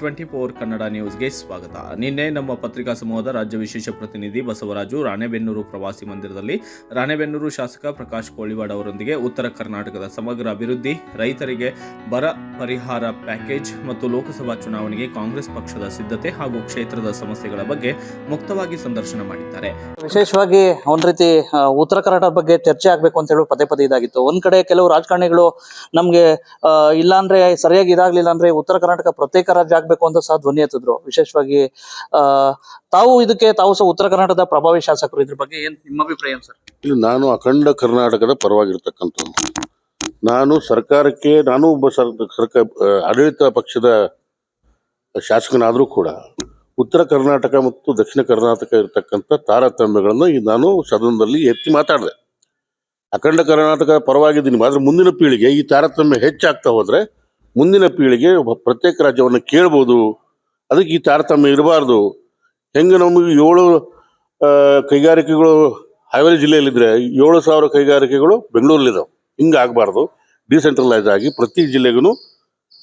Twenty four Kannada ನ್ಯೂಸ್ಗೆ ಸ್ವಾಗತ. ನಿನ್ನೆ ನಮ್ಮ ಪತ್ರಿಕಾ ಸಮೂಹದ ರಾಜ್ಯ ವಿಶೇಷ ಪ್ರತಿನಿಧಿ ಬಸವರಾಜು ರಾಣೆಬೆನ್ನೂರು ಪ್ರವಾಸಿ ಮಂದಿರದಲ್ಲಿ ರಾಣೆಬೆನ್ನೂರು ಶಾಸಕ ಪ್ರಕಾಶ್ ಕೋಳಿವಾಡ್ ಅವರೊಂದಿಗೆ ಉತ್ತರ ಕರ್ನಾಟಕದ ಸಮಗ್ರ ಅಭಿವೃದ್ಧಿ, ರೈತರಿಗೆ ಬರ ಪರಿಹಾರ ಪ್ಯಾಕೇಜ್ ಮತ್ತು ಲೋಕಸಭಾ ಚುನಾವಣೆಗೆ ಕಾಂಗ್ರೆಸ್ ಪಕ್ಷದ ಸಿದ್ಧತೆ ಹಾಗೂ ಕ್ಷೇತ್ರದ ಸಮಸ್ಯೆಗಳ ಬಗ್ಗೆ ಮುಕ್ತವಾಗಿ ಸಂದರ್ಶನ ಮಾಡಿದ್ದಾರೆ. ವಿಶೇಷವಾಗಿ ಒಂದ್ ರೀತಿ ಉತ್ತರ ಕರ್ನಾಟಕ ಬಗ್ಗೆ ಚರ್ಚೆ ಆಗ್ಬೇಕು ಅಂತ ಹೇಳಿ ಪದೇ ಪದೇ ಇದಾಗಿತ್ತು. ಒಂದ್ ಕಡೆ ಕೆಲವು ರಾಜಕಾರಣಿಗಳು ನಮ್ಗೆ ಇಲ್ಲಾಂದ್ರೆ ಸರಿಯಾಗಿ ಇದಾಗ್ಲಿಲ್ಲ ಅಂದ್ರೆ ಉತ್ತರ ಕರ್ನಾಟಕ ಪ್ರತ್ಯೇಕ ರಾಜ್ಯ ಆಗ್ಬೇಕು ಅಂತ ಸಹ ಧ್ವನಿ ಎತ್ತಿದ್ರು. ವಿಶೇಷವಾಗಿ, ಆ, ತಾವು ಇದಕ್ಕೆ, ತಾವು ಸಹ ಉತ್ತರ ಕರ್ನಾಟಕದ ಪ್ರಭಾವಿ ಶಾಸಕರು ಇದ್ರ ಬಗ್ಗೆ ಏನ್ ನಿಮ್ಮ ಅಭಿಪ್ರಾಯ ಸರ್? ಇಲ್ಲಿ, ನಾನು ಅಖಂಡ ಕರ್ನಾಟಕದ ಪರವಾಗಿರ್ತಕ್ಕಂಥ ನಾನು ಸರ್ಕಾರಕ್ಕೆ, ನಾನು ಒಬ್ಬ ಸರ್ ಸರ್ಕಾರ ಆಡಳಿತ ಪಕ್ಷದ ಶಾಸಕನಾದರೂ ಕೂಡ ಉತ್ತರ ಕರ್ನಾಟಕ ಮತ್ತು ದಕ್ಷಿಣ ಕರ್ನಾಟಕ ಇರತಕ್ಕಂಥ ತಾರತಮ್ಯಗಳನ್ನು ನಾನು ಸದನದಲ್ಲಿ ಎತ್ತಿ ಮಾತಾಡಿದೆ. ಅಖಂಡ ಕರ್ನಾಟಕ ಪರವಾಗಿದ್ದೀನಿ, ಆದ್ರೆ ಮುಂದಿನ ಪೀಳಿಗೆ ಈ ತಾರತಮ್ಯ ಹೆಚ್ಚಾಗ್ತಾ ಹೋದ್ರೆ ಮುಂದಿನ ಪೀಳಿಗೆ ಒಬ್ಬ ಪ್ರತ್ಯೇಕ ರಾಜ್ಯವನ್ನು ಕೇಳ್ಬೋದು. ಅದಕ್ಕೆ ಈ ತಾರತಮ್ಯ ಇರಬಾರ್ದು. ಹೆಂಗೆ ನಮಗೆ ಏಳು ಕೈಗಾರಿಕೆಗಳು ಹಾವೇರಿ ಜಿಲ್ಲೆಯಲ್ಲಿದ್ದರೆ ಏಳು ಸಾವಿರ ಕೈಗಾರಿಕೆಗಳು ಬೆಂಗಳೂರಲ್ಲಿದ್ದಾವೆ ಹಿಂಗೆ ಆಗಬಾರ್ದು. ಡಿಸೆಂಟ್ರಲೈಸ್ ಆಗಿ ಪ್ರತಿ ಜಿಲ್ಲೆಗೂ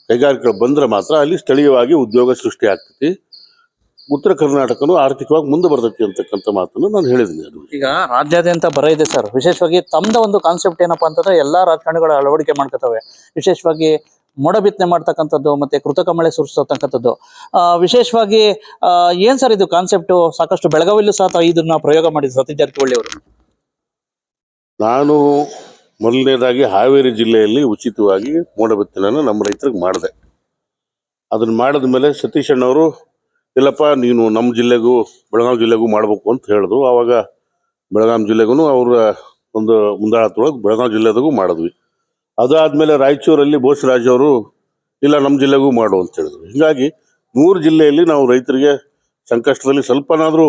ಕೈಗಾರಿಕೆಗಳು ಬಂದ್ರೆ ಮಾತ್ರ ಅಲ್ಲಿ ಸ್ಥಳೀಯವಾಗಿ ಉದ್ಯೋಗ ಸೃಷ್ಟಿ ಆಗ್ತೈತಿ. ಉತ್ತರ ಕರ್ನಾಟಕನು ಆರ್ಥಿಕವಾಗಿ ಮುಂದೆ ಬರ್ತೈತಿ ಅಂತಕ್ಕಂಥ ಮಾತನ್ನು ನಾನು ಹೇಳಿದ್ದೀನಿ ಅದು. ಈಗ ರಾಜ್ಯಾದ್ಯಂತ ಬರ ಇದೆ ಸರ್. ವಿಶೇಷವಾಗಿ ತಮ್ಮದ ಒಂದು ಕಾನ್ಸೆಪ್ಟ್ ಏನಪ್ಪಾ ಅಂತಂದ್ರೆ ಎಲ್ಲಾ ರಾಜಕಾರಣಿಗಳು ಅಳವಡಿಕೆ ಮಾಡ್ಕೊತವೆ. ವಿಶೇಷವಾಗಿ ಮೋಡ ಬಿತ್ತನೆ ಮಾಡ್ತಕ್ಕಂಥದ್ದು ಮತ್ತೆ ಕೃತಕ ಮಳೆ ಸುರಿಸ್ತಕ್ಕಂಥದ್ದು. ಆ, ವಿಶೇಷವಾಗಿ ಏನ್ ಸರ್ ಇದು ಕಾನ್ಸೆಪ್ಟ್ ಸಾಕಷ್ಟು ಬೆಳಗಾವಿಯಲ್ಲೂ ಸಹ ಇದನ್ನ ಪ್ರಯೋಗ ಮಾಡಿದ್ರು ಸತೀಶ್ ಜಾರಕಿಹೊಳಿ ಅವರು. ನಾನು ಮೊದಲನೇದಾಗಿ ಹಾವೇರಿ ಜಿಲ್ಲೆಯಲ್ಲಿ ಉಚಿತವಾಗಿ ಮೋಡ ಬಿತ್ತನೆಯನ್ನು ನಮ್ಮ ರೈತರಿಗೆ ಮಾಡಿದೆ. ಅದನ್ನ ಮಾಡಿದ ಮೇಲೆ ಸತೀಶ್ ಅಣ್ಣವರು ಇಲ್ಲಪ್ಪ ನೀನು ನಮ್ಮ ಜಿಲ್ಲೆಗೂ ಬೆಳಗಾವಿ ಜಿಲ್ಲೆಗೂ ಮಾಡಬೇಕು ಅಂತ ಹೇಳಿದ್ರು. ಆವಾಗ ಬೆಳಗಾವಿ ಜಿಲ್ಲೆಗೂ ಅವರ ಒಂದು ಮುಂದಾಳತ್ವೊಳಗೆ ಬೆಳಗಾವಿ ಜಿಲ್ಲೆದಾಗೂ ಮಾಡಿದ್ವಿ. ಅದಾದ್ಮೇಲೆ ರಾಯಚೂರಲ್ಲಿ ಬೋಸರಾಜ್ ಅವರು, ಇಲ್ಲ ನಮ್ಮ ಜಿಲ್ಲೆಗೂ ಮಾಡು ಅಂತ ಹೇಳಿದ್ರು. ಹೀಗಾಗಿ ಮೂರು ಜಿಲ್ಲೆಯಲ್ಲಿ ನಾವು ರೈತರಿಗೆ ಸಂಕಷ್ಟದಲ್ಲಿ ಸ್ವಲ್ಪನಾದರೂ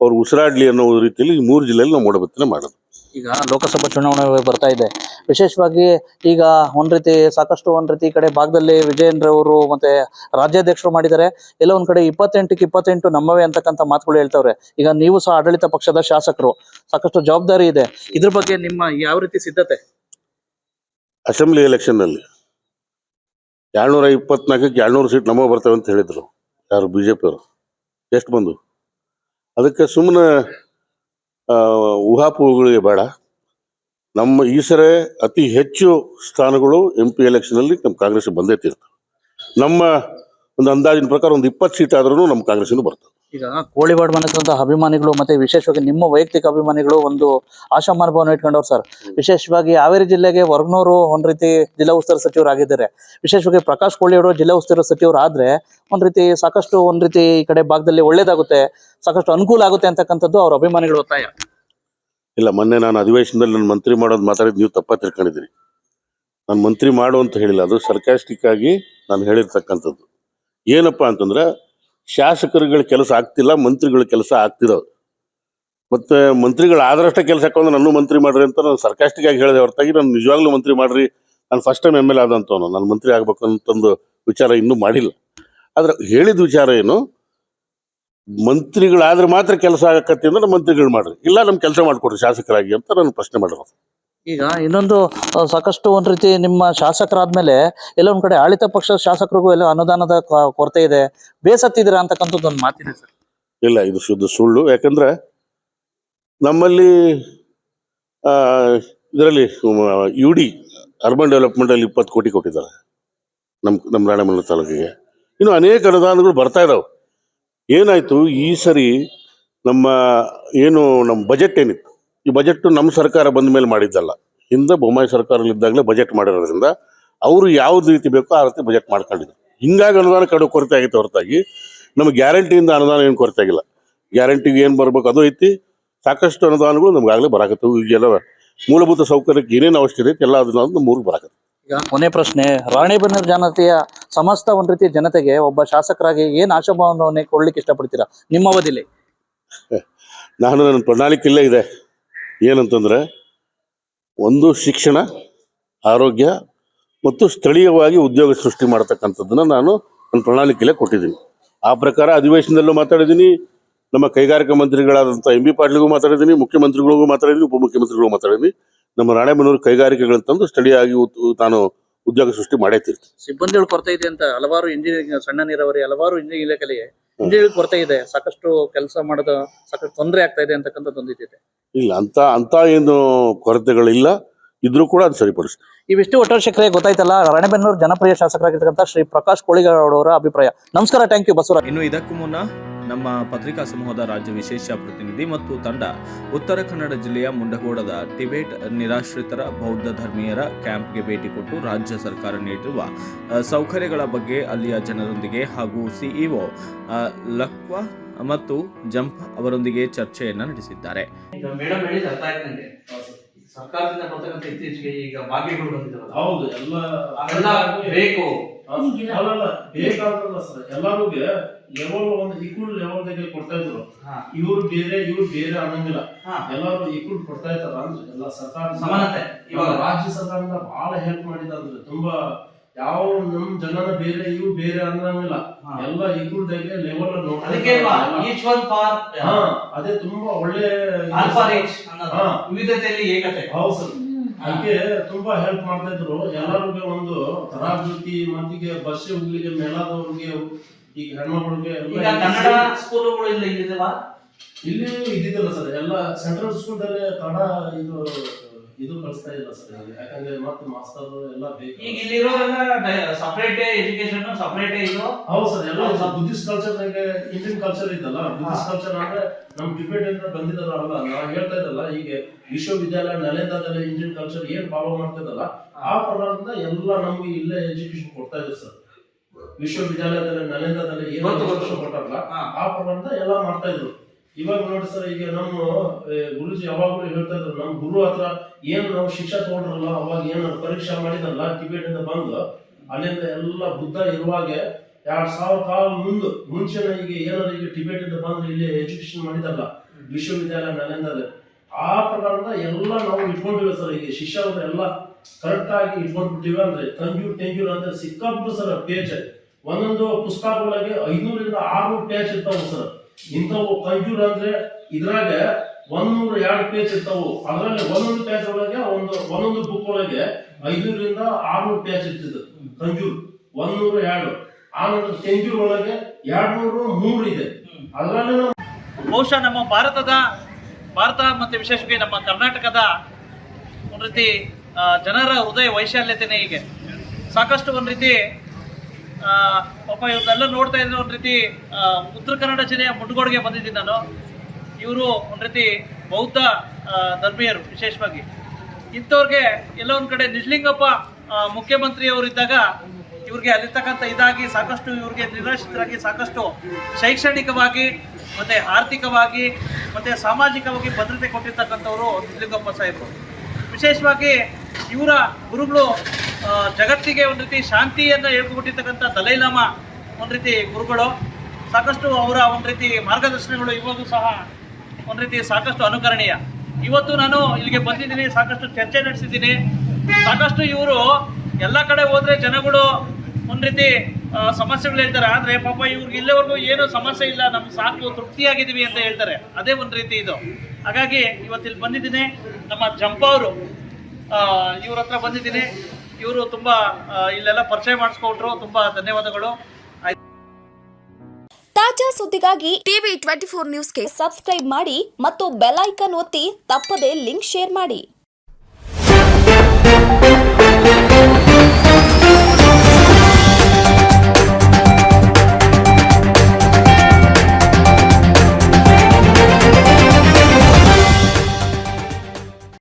ಅವ್ರು ಉಸಿರಾಡ್ಲಿ ಅನ್ನೋ ರೀತಿಯಲ್ಲಿ ಮೂರು ಜಿಲ್ಲೆಯಲ್ಲಿ ನಾವು ಮೂಡಬತ್ತನೆ ಮಾಡೋದು. ಈಗ ಲೋಕಸಭಾ ಚುನಾವಣೆ ಬರ್ತಾ ಇದೆ. ವಿಶೇಷವಾಗಿ ಈಗ ಒಂದ್ ರೀತಿ, ಸಾಕಷ್ಟು ಒಂದ್ ರೀತಿ ಈ ಕಡೆ ಭಾಗದಲ್ಲಿ ವಿಜಯೇಂದ್ರ ಅವರು ಮತ್ತೆ ರಾಜ್ಯಾಧ್ಯಕ್ಷರು ಮಾಡಿದ್ದಾರೆ. ಎಲ್ಲ ಒಂದ್ ಕಡೆ ಇಪ್ಪತ್ತೆಂಟಕ್ಕೆ ಇಪ್ಪತ್ತೆಂಟು ನಮ್ಮವೇ ಅಂತಕ್ಕಂಥ ಮಾತುಗಳು ಹೇಳ್ತಾವ್ರೆ. ಈಗ ನೀವು ಸಹ ಆಡಳಿತ ಪಕ್ಷದ ಶಾಸಕರು. ಸಾಕಷ್ಟು ಜವಾಬ್ದಾರಿ ಇದೆ. ಇದ್ರ ಬಗ್ಗೆ ನಿಮ್ಮ ಯಾವ ರೀತಿ ಸಿದ್ಧತೆ? ಅಸೆಂಬ್ಲಿ ಎಲೆಕ್ಷನ್ನಲ್ಲಿ ಏಳ್ನೂರ ಇಪ್ಪತ್ನಾಲ್ಕಕ್ಕೆ ಏಳ್ನೂರು ಸೀಟ್ ನಮಗೆ ಬರ್ತವೆ ಅಂತ ಹೇಳಿದ್ರು ಯಾರು ಬಿ ಜೆ ಪಿಯವರು ಎಷ್ಟು ಬಂದು ಅದಕ್ಕೆ ಸುಮ್ಮನೆ ಊಹಾಪೂಹಗಳಿಗೆ ಬೇಡ. ನಮ್ಮ ಈ ಸರಿ ಅತಿ ಹೆಚ್ಚು ಸ್ಥಾನಗಳು ಎಂ ಪಿ ಎಲೆಕ್ಷನಲ್ಲಿ ನಮ್ಮ ಕಾಂಗ್ರೆಸ್ ಬಂದೇ ತೀರ್ತವೆ ನಮ್ಮ ಒಂದು ಅಂದಾಜಿನ ಪ್ರಕಾರ ಒಂದು ಇಪ್ಪತ್ತು ಸೀಟ್ ಆದ್ರೂ ನಮ್ಮ ಕಾಂಗ್ರೆಸ್ಸಿಂದ ಬರ್ತದೆ. ಈಗ ಕೋಳಿವಾಡ್ ಮನಸ್ಸಂತ ಅಭಿಮಾನಿಗಳು ಮತ್ತೆ ವಿಶೇಷವಾಗಿ ನಿಮ್ಮ ವೈಯಕ್ತಿಕ ಅಭಿಮಾನಿಗಳು ಒಂದು ಆಶಾ ಮನೋಭಾವನ ಇಟ್ಕೊಂಡವ್ರು ಸರ್. ವಿಶೇಷವಾಗಿ ಹಾವೇರಿ ಜಿಲ್ಲೆಗೆ ವರ್ಗನೂರು ಒಂದ್ ರೀತಿ ಜಿಲ್ಲಾ ಉಸ್ತುವಾರಿ ಸಚಿವರಾಗಿದ್ದಾರೆ ವಿಶೇಷವಾಗಿ ಪ್ರಕಾಶ್ ಕೋಳಿ ಅವರು ಜಿಲ್ಲಾ ಉಸ್ತುವಾರಿ ಸಚಿವರು ಆದ್ರೆ ಒಂದ್ ರೀತಿ ಸಾಕಷ್ಟು ಒಂದ್ ರೀತಿ ಈ ಕಡೆ ಭಾಗದಲ್ಲಿ ಒಳ್ಳೇದಾಗುತ್ತೆ, ಸಾಕಷ್ಟು ಅನುಕೂಲ ಆಗುತ್ತೆ ಅಂತಕ್ಕಂಥದ್ದು ಅವ್ರ ಅಭಿಮಾನಿಗಳು ಒತ್ತಾಯ. ಇಲ್ಲ, ಮೊನ್ನೆ ನಾನು ಅಧಿವೇಶನದಲ್ಲಿ ನನ್ನ ಮಂತ್ರಿ ಮಾಡೋದು ಮಾತಾಡಿದ್ ನೀವು ತಪ್ಪ ತಿಳ್ಕೊಂಡಿದ್ದೀರಿ. ನಾನು ಮಂತ್ರಿ ಮಾಡು ಅಂತ ಹೇಳಿಲ್ಲ, ಅದು ಸರ್ಕಾಸ್ಟಿಕ್ ಆಗಿ ನಾನು ಹೇಳಿರ್ತಕ್ಕಂಥದ್ದು. ಏನಪ್ಪ ಅಂತಂದ್ರೆ ಶಾಸಕರುಗಳ ಕೆಲಸ ಆಗ್ತಿಲ್ಲ, ಮಂತ್ರಿಗಳ ಕೆಲಸ ಆಗ್ತಿರೋದು. ಮತ್ತೆ ಮಂತ್ರಿಗಳು ಆದರಷ್ಟೇ ಕೆಲಸ ಹಾಕೊಂಡು ನನ್ನ ಮಂತ್ರಿ ಮಾಡ್ರಿ ಅಂತ ನಾನು ಸರ್ಕಾಸ್ಟಿಕ್ ಆಗಿ ಹೇಳಿದೆ. ಹೊರತಾಗಿ ನಾನು ನಿಜವಾಗ್ಲೂ ಮಂತ್ರಿ ಮಾಡ್ರಿ. ನಾನು ಫಸ್ಟ್ ಟೈಮ್ ಎಂ ಎಲ್ ಆದಂಥವನು ನಾನು ಮಂತ್ರಿ ಆಗ್ಬೇಕು ಅಂತಂದು ವಿಚಾರ ಇನ್ನೂ ಮಾಡಿಲ್ಲ. ಆದ್ರೆ ಹೇಳಿದ ವಿಚಾರ ಏನು? ಮಂತ್ರಿಗಳಾದ್ರೆ ಮಾತ್ರ ಕೆಲಸ ಆಗಕತ್ತಿ ಅಂದ್ರೆ ಮಂತ್ರಿಗಳು ಮಾಡ್ರಿ. ಇಲ್ಲ ನಮ್ಮ ಕೆಲಸ ಮಾಡಿಕೊಡ್ರಿ ಶಾಸಕರಾಗಿ ಅಂತ ನಾನು ಪ್ರಶ್ನೆ ಮಾಡಿರೋದು. ಈಗ ಇನ್ನೊಂದು ಸಾಕಷ್ಟು ಒಂದ್ ರೀತಿ ನಿಮ್ಮ ಶಾಸಕರಾದ್ಮೇಲೆ ಎಲ್ಲ ಒಂದ್ ಕಡೆ ಆಳಿತ ಪಕ್ಷದ ಶಾಸಕರಿಗೂ ಎಲ್ಲ ಅನುದಾನದ ಕೊರತೆ ಇದೆ. ಬೇಸತ್ತಿದ್ದೀರಾ ಅಂತಕ್ಕಂಥದ್ದು ಒಂದು ಮಾತಿದೆ ಸರ್. ಇಲ್ಲ, ಇದು ಶುದ್ಧ ಸುಳ್ಳು. ಯಾಕಂದ್ರೆ ನಮ್ಮಲ್ಲಿ ಇದರಲ್ಲಿ ಯು ಡಿ ಅರ್ಬನ್ ಡೆವಲಪ್ಮೆಂಟಲ್ಲಿ ಇಪ್ಪತ್ತು ಕೋಟಿ ಕೊಟ್ಟಿದ್ದಾರೆ. ನಮ್ಮ ನಮ್ಮ ತಾಲೂಕಿಗೆ. ಇನ್ನು ಅನೇಕ ಅನುದಾನಗಳು ಬರ್ತಾ ಇದಾವೆ. ಏನಾಯ್ತು, ಈ ಸರಿ ನಮ್ಮ, ಏನು, ನಮ್ಮ ಬಜೆಟ್ ಏನಿತ್ತು? ಈ ಬಜೆಟ್ ನಮ್ಮ ಸರ್ಕಾರ ಬಂದ ಮೇಲೆ ಮಾಡಿದ್ದಲ್ಲ. ಹಿಂದೆ ಬೊಮ್ಮಾಯಿ ಸರ್ಕಾರದಲ್ಲಿದ್ದಾಗಲೇ ಬಜೆಟ್ ಮಾಡಿರೋದ್ರಿಂದ ಅವರು ಯಾವ್ದು ರೀತಿ ಬೇಕೋ ಆ ರೀತಿ ಬಜೆಟ್ ಮಾಡ್ಕೊಂಡಿದ್ರು. ಹಿಂಗಾಗಿ ಅನುದಾನ ಕಡೆ ಕೊರತೆ ಆಗಿತ್ತು ಹೊರತಾಗಿ ನಮ್ಗೆ ಗ್ಯಾರಂಟಿಯಿಂದ ಅನುದಾನ ಏನು ಕೊರತೆ ಆಗಿಲ್ಲ. ಗ್ಯಾರಂಟಿಗೆ ಏನು ಬರಬೇಕು ಅದು ಐತಿ. ಸಾಕಷ್ಟು ಅನುದಾನಗಳು ನಮ್ಗಾಗಲೇ ಬರಾಕತ್ತವು. ಈಗೆಲ್ಲ ಮೂಲಭೂತ ಸೌಕರ್ಯಕ್ಕೆ ಏನೇನು ಅವಶ್ಯಕತೆ ಐತಿ ಎಲ್ಲ ಅದನ್ನ ನಮ್ಮ ಊರಿಗೆ ಬರಾಕತ್ತೆ ಈಗ ಕೊನೆ ಪ್ರಶ್ನೆ ರಾಣೆಬೆನ್ನೂರು ಜನತೆಯ ಸಮಸ್ತ ಒಂದ್ ರೀತಿ ಜನತೆಗೆ ಒಬ್ಬ ಶಾಸಕರಾಗಿ ಏನ್ ಆಶಾಭಾವನೆ ಕೊಡ್ಲಿಕ್ಕೆ ಇಷ್ಟಪಡ್ತೀರಾ? ನಿಮ್ಮ ಅವಧಿಲಿ. ನಾನು ನನ್ನ ಪ್ರಣಾಳಿಕೆ ಇಲ್ಲೇ ಇದೆ. ಏನಂತಂದ್ರೆ ಒಂದು ಶಿಕ್ಷಣ, ಆರೋಗ್ಯ ಮತ್ತು ಸ್ಥಳೀಯವಾಗಿ ಉದ್ಯೋಗ ಸೃಷ್ಟಿ ಮಾಡತಕ್ಕಂಥದ್ದನ್ನು ನಾನು ನನ್ನ ಪ್ರಣಾಳಿಕೆಯಲ್ಲೇ ಕೊಟ್ಟಿದ್ದೀನಿ. ಆ ಪ್ರಕಾರ ಅಧಿವೇಶನದಲ್ಲೂ ಮಾತಾಡಿದ್ದೀನಿ, ನಮ್ಮ ಕೈಗಾರಿಕಾ ಮಂತ್ರಿಗಳಾದಂಥ ಎಂ ಬಿ ಪಾಟೀಲ್ಗೂ ಮಾತಾಡಿದ್ದೀನಿ, ಮುಖ್ಯಮಂತ್ರಿಗಳಿಗೂ ಮಾತಾಡಿದ್ದೀನಿ, ಉಪಮುಖ್ಯಮಂತ್ರಿಗಳಿಗೂ ಮಾತಾಡಿದ್ದೀನಿ. ನಮ್ಮ ರಾಣೆಬೆನ್ನೂರು ಕೈಗಾರಿಕೆಗಳಂತಂದು ಸ್ಥಳೀಯವಾಗಿ ಆಗಿ ನಾನು ಉದ್ಯೋಗ ಸೃಷ್ಟಿ ಮಾಡೇ ತೀರ್ತೀವಿ ಸಿಬ್ಬಂದಿಗಳು ಕೊರತೆ ಇದೆ ಅಂತ ಹಲವಾರು ಇಂಜಿನಿಯರಿಂಗ್ ಸಣ್ಣ ನೀರಾವರಿ ಹಲವಾರು ಇಂಜಿನಿಯರಿಂಗ್ ಇಲಾಖೆಯಲ್ಲಿ ಇಂಜಿನಿಯರಿಂಗ್ ಕೊರತೆ ಇದೆ. ಸಾಕಷ್ಟು ಕೆಲಸ ಮಾಡೋದು ಸಾಕಷ್ಟು ತೊಂದರೆ ಆಗ್ತಾ ಇದೆ ಅಂತಕ್ಕಂಥದ್ದು ಒಂದಿದೆ ಇಲ್ಲ ಅಂತ ಅಂತ ಏನು ಕೊರತೆಗಳಿಲ್ಲ. ಇದ್ರೂ ಕೂಡ ಅದು ಸರಿಪಡಿಸ್ತೀವಿ ಇವಿಷ್ಟು ಒಟ್ಟಾರೆ ಶೇಖರೆ ಗೊತ್ತಾಯ್ತಲ್ಲ? ರಾಣೆಬೆನ್ನೂರು ಜನಪ್ರಿಯ ಶಾಸಕರಾಗಿರ್ತಕ್ಕಂಥ ಶ್ರೀ ಪ್ರಕಾಶ್ ಕೋಳಿಗಾರವರ ಅವರ ಅಭಿಪ್ರಾಯ. ನಮಸ್ಕಾರ ಥ್ಯಾಂಕ್ ಯು ಬಸವರಾಜ್. ಇನ್ನು ಇದಕ್ಕೂ ಮುನ್ನ ನಮ್ಮ ಪತ್ರಿಕಾ ಸಮೂಹದ ರಾಜ್ಯ ವಿಶೇಷ ಪ್ರತಿನಿಧಿ ಮತ್ತು ತಂಡ ಉತ್ತರ ಕನ್ನಡ ಜಿಲ್ಲೆಯ ಮುಂಡಗೋಡದ ಟಿಬೇಟ್ ನಿರಾಶ್ರಿತರ ಬೌದ್ಧ ಧರ್ಮೀಯರ ಕ್ಯಾಂಪ್ಗೆ ಭೇಟಿ ಕೊಟ್ಟು ರಾಜ್ಯ ಸರ್ಕಾರ ನೀಡಿರುವ ಸೌಕರ್ಯಗಳ ಬಗ್ಗೆ ಅಲ್ಲಿಯ ಜನರೊಂದಿಗೆ ಹಾಗೂ ಸಿಇಒ ಲಕ್ವಾ ಮತ್ತು ಜಂಪ್ ಅವರೊಂದಿಗೆ ಚರ್ಚೆಯನ್ನ ನಡೆಸಿದ್ದಾರೆ. ಸರ್ಕಾರದಿಂದ ಬರ್ತಕ್ಕಂಥ ಇತ್ತೀಚೆಗೆ ಈಗ ಭಾಗ್ಯಗಳು ಬಂದಿದ್ದಾವಲ್ಲ. ಹೌದು ಎಲ್ಲ ಬೇಕು. ಅಲ್ಲಲ್ಲ ಬೇಕಾದ್ರಲ್ಲ ಸರ್. ಎಲ್ಲಾರು ಲೆವೆಲ್ ಒಂದು ಈಕ್ವಲ್ ಲೆವೆಲ್ ದಾಗೆ ಕೊಡ್ತಾ ಇದ್ರು. ಇವ್ರು ಬೇರೆ ಇವ್ರು ಬೇರೆ ಅನ್ನಂಗಿಲ್ಲ. ಎಲ್ಲಾರು ಈಕ್ವಲ್ ಕೊಡ್ತಾ ಇರ್ತಾರ ಅಂದ್ರೆ ಎಲ್ಲ ಸರ್ಕಾರ ಸಮಾನತೆ ಇವಾಗ. ರಾಜ್ಯ ಸರ್ಕಾರದಿಂದ ಬಹಳ ಹೆಲ್ಪ್ ಮಾಡಿದ ಅಂದ್ರೆ ತುಂಬಾ ಯಾವ ನಮ್ ಜನನ ಬೇರೆ ಇವ್ರು ಬೇರೆ ಅನ್ನಂಗಿಲ್ಲ. ಎಲ್ಲ ಈಕ್ವಲ್ ದಾಗೆ ಲೆವೆಲ್ ಅದೇ ತುಂಬಾ ಒಳ್ಳೆ. ವಿವಿಧತೆಯಲ್ಲಿ ಏಕತೆ. ಹೌದು ಸರ್. ಅದಕ್ಕೆ ತುಂಬಾ ಹೆಲ್ಪ್ ಮಾಡ್ತಾ ಇದ್ರು. ಎಲ್ಲರಿಗೂ ಒಂದು ತರಬೇತಿ ಮಂದಿಗೆ ಬಸ್ ಹೋಗ್ಲಿಕ್ಕೆ ಮೇಲಾದವ್ರಿಗೆ ಈಗ ಹೆಣ್ಮಕ್ಳಿಗೆ ಈಗ ಕನ್ನಡ ಸ್ಕೂಲುಗಳು ಇಲ್ಲ ಇಲ್ಲಿ ಇದ್ದಿದ್ದಿಲ್ಲ ಸರ್. ಎಲ್ಲ ಸೆಂಟ್ರಲ್ ಸ್ಕೂಲ್ ಅಲ್ಲಿ ಕನ್ನಡ ಇದು ಇದು ಕಳಿಸ್ತಾ ಇಲ್ಲ ಸರ್ ಯಾಕಂದ್ರೆ ಮತ್ತೆ ಮಾಸ್ಟರ್ ಎಲ್ಲ ಬೇಕು. ಈಗ ಇಲ್ಲಿರೋರೆಲ್ಲ ಸಪರೇಟ್ ಎಜುಕೇಶನ್ ಸಪರೇಟ್ ಇದು ಹೌದು ಸರ್ ಎಲ್ಲ ಬುದ್ಧಿಸ್ಟ್ ಕಲ್ಚರ್ ಇಂಡಿಯನ್ ಕಲ್ಚರ್ ಇದ್ದಲ್ಲ ಬುದ್ಧಿಸ್ಟ್ ಕಲ್ಚರ್ ಅಂದ್ರೆ ನಮ್ ಟಿಬೆಟ್ ಇಂದ ಅಲ್ಲ? ನಾವು ಹೇಳ್ತಾ ಇದ್ದಲ್ಲ ಈಗ ವಿಶ್ವವಿದ್ಯಾಲಯ ನಲೇಂದ್ರದಲ್ಲಿ ಇಂಡಿಯನ್ ಕಲ್ಚರ್ ಏನ್ ಫಾಲೋ ಮಾಡ್ತಾ ಇದ್ದಲ್ಲ ಆ ಪ್ರಕಾರದಿಂದ ಎಲ್ಲ ನಮ್ಗೆ ಇಲ್ಲೇ ಎಜುಕೇಶನ್ ಕೊಡ್ತಾ ಇದ್ರು ಸರ್ ವಿಶ್ವವಿದ್ಯಾಲಯದಲ್ಲಿ ನಲೇಂದ್ರದಲ್ಲಿ ಏನು. ಕೊಟ್ಟಾರಲ್ಲ ಆ ಪ್ರಕಾರದಿಂದ ಎಲ್ಲ ಮಾಡ್ತಾ ಇದ್ರು. ಇವಾಗ ನೋಡಿ ಸರ್, ಈಗ ನಮ್ಮ ಗುರುಜಿ ಯಾವಾಗಲೂ ಹೇಳ್ತಾ ಇದ್ರು, ನಮ್ಮ ಗುರು ಹತ್ರ ಏನು ನಾವು ಶಿಕ್ಷಾ ತಗೊಂಡ್ರಲ್ಲ, ಅವಾಗ ಏನು ಪರೀಕ್ಷೆ ಮಾಡಿದ್ರಲ್ಲ ಟಿಬೇಟ್ ಇಂದ ಬಂದು, ಅಲ್ಲಿಂದ ಎಲ್ಲ ಬುದ್ಧ ಇರುವಾಗ ಎರಡ್ ಸಾವಿರ ಕಾಲ ಮುಂದೆ, ಮುಂಚೆನ ಈಗ ಏನಾದ್ರು ಈಗ ಟಿಬೇಟ್ ಇಂದ ಬಂದ್ರೆ ಇಲ್ಲಿ ಎಜುಕೇಶನ್ ಮಾಡಿದಲ್ಲ, ವಿಶ್ವವಿದ್ಯಾಲಯ ನಲ್ಲಿಂದ ಆ ಪ್ರಕಾರದ ಎಲ್ಲ ನಾವು ಇಟ್ಕೊಂಡಿವಿ ಸರ್, ಈಗ ಶಿಷ್ಯ ಎಲ್ಲ ಕರೆಕ್ಟ್ ಆಗಿ ಇಟ್ಕೊಂಡ್ಬಿಟ್ಟಿವಿ ಅಂದ್ರೆ ತಂಜೂರ್ ತೆಂಜೂರ್ ಅಂದ್ರೆ ಸಿಕ್ಕಾಬಿಟ್ಟು ಸರ್ ಪೇಜ್ ಒಂದೊಂದು ಪುಸ್ತಕಗಳಿಗೆ ಐನೂರಿಂದ ಆರ್ನೂರು ಪೇಜ್ ಇರ್ತಾವ ಸರ್. ಇಂಥವು ಕಂಜೂರ್ ಅಂದ್ರೆ ಇದ್ರಾಗ ಒಂದ್ನೂರ ಎರಡು ಪೇಜ್ ಇರ್ತಾವು. ಅದ್ರಲ್ಲಿ ಒಂದೊಂದು ಪೇಜ್ ಒಳಗೆ ಒಂದು ಒಂದೊಂದು ಬುಕ್ ಒಳಗೆ ಐನೂರಿಂದ ಆರ್ನೂರು ಪೇಜ್ ಇರ್ತಿದ್ದು ಕಂಜೂರ್ ಒಂದ್ನೂರ ಎರಡು. ಆನಂತರ ತೆಂಜೂರ್ ಒಳಗೆ ಎರಡ್ನೂರು, ಮೂರು ಇದೆ. ಅದರಲ್ಲಿ ಬಹುಶಃ ನಮ್ಮ ಭಾರತದ ಭಾರತ ಮತ್ತೆ ವಿಶೇಷವಾಗಿ ನಮ್ಮ ಕರ್ನಾಟಕದ ಒಂದು ರೀತಿ ಜನರ ಹೃದಯ ವೈಶಾಲ್ಯತೆನೇ ಹೀಗೆ. ಸಾಕಷ್ಟು ಒಂದು ರೀತಿ ಪಾಪ ಇವ್ರನ್ನೆಲ್ಲ ನೋಡ್ತಾ ಇದ್ರೆ ಒಂದು ರೀತಿ ಉತ್ತರ ಕನ್ನಡ ಜಿಲ್ಲೆಯ ಮುಂಡಗೋಡಿಗೆ ಬಂದಿದ್ದೀನಿ ನಾನು. ಇವರು ಒಂದು ರೀತಿ ಬೌದ್ಧ ಧರ್ಮೀಯರು ವಿಶೇಷವಾಗಿ. ಇಂಥವ್ರಿಗೆ ಎಲ್ಲ ಒಂದು ಕಡೆ ನಿಜಲಿಂಗಪ್ಪ ಮುಖ್ಯಮಂತ್ರಿಯವರಿದ್ದಾಗ ಇವ್ರಿಗೆ ಅಲ್ಲಿರ್ತಕ್ಕಂಥ ಇದಾಗಿ ಸಾಕಷ್ಟು ಇವ್ರಿಗೆ ನಿರಾಶ್ರಿತರಾಗಿ ಸಾಕಷ್ಟು ಶೈಕ್ಷಣಿಕವಾಗಿ, ಮತ್ತೆ ಆರ್ಥಿಕವಾಗಿ, ಮತ್ತೆ ಸಾಮಾಜಿಕವಾಗಿ ಭದ್ರತೆ ಕೊಟ್ಟಿರ್ತಕ್ಕಂಥವ್ರು ನಿಜಲಿಂಗಪ್ಪ ಸಾಹೇಬರು. ವಿಶೇಷವಾಗಿ ಇವರ ಗುರುಗಳು ಜಗತ್ತಿಗೆ ಒಂದು ರೀತಿ ಶಾಂತಿಯನ್ನು ಹೇಳ್ಕೊಟ್ಟಿರ್ತಕ್ಕಂಥ ದಲೈಲಾಮ ಒಂದು ರೀತಿ ಗುರುಗಳು. ಸಾಕಷ್ಟು ಅವರ ಒಂದು ರೀತಿ ಮಾರ್ಗದರ್ಶನಗಳು ಇವಾಗೂ ಸಹ ಒಂದು ರೀತಿ ಸಾಕಷ್ಟು ಅನುಕರಣೀಯ. ಇವತ್ತು ನಾನು ಇಲ್ಲಿಗೆ ಬಂದಿದ್ದೀನಿ, ಸಾಕಷ್ಟು ಚರ್ಚೆ ನಡೆಸಿದ್ದೀನಿ. ಸಾಕಷ್ಟು ಇವರು ಎಲ್ಲ ಕಡೆ ಹೋದ್ರೆ ಜನಗಳು ಒಂದು ರೀತಿ ಸಮಸ್ಯೆಗಳು ಹೇಳ್ತಾರೆ. ಆದರೆ ಪಾಪ ಇವ್ರಿಗೆ ಇಲ್ಲಿವರೆಗೂ ಏನೂ ಸಮಸ್ಯೆ ಇಲ್ಲ, ನಮ್ಗೆ ಸಾಕು, ತೃಪ್ತಿಯಾಗಿದ್ದೀವಿ ಅಂತ ಹೇಳ್ತಾರೆ. ಅದೇ ಒಂದು ರೀತಿ ಇದು. ಹಾಗಾಗಿ ಇವತ್ತು ಇಲ್ಲಿ ಬಂದಿದ್ದೀನಿ. ನಮ್ಮ ಜಂಪ ಅವರು ಇವ್ರ ಹತ್ರ ಬಂದಿದ್ದೀನಿ. ಇವರು ತುಂಬಾ ಇಲ್ಲೆಲ್ಲ ಪರಿಚಯ ಮಾಡಿಸ್ಕೊಂಡ್ರು ತುಂಬಾ ಧನ್ಯವಾದಗಳು. ತಾಜಾ ಸುದ್ದಿಗಾಗಿ ಟಿವಿ ಟ್ವೆಂಟಿ ಫೋರ್ ನ್ಯೂಸ್ಗೆ ಸಬ್ಸ್ಕ್ರೈಬ್ ಮಾಡಿ ಮತ್ತು ಬೆಲ್ ಐಕನ್ ಒತ್ತಿ ತಪ್ಪದೇ ಲಿಂಕ್ ಶೇರ್ ಮಾಡಿ.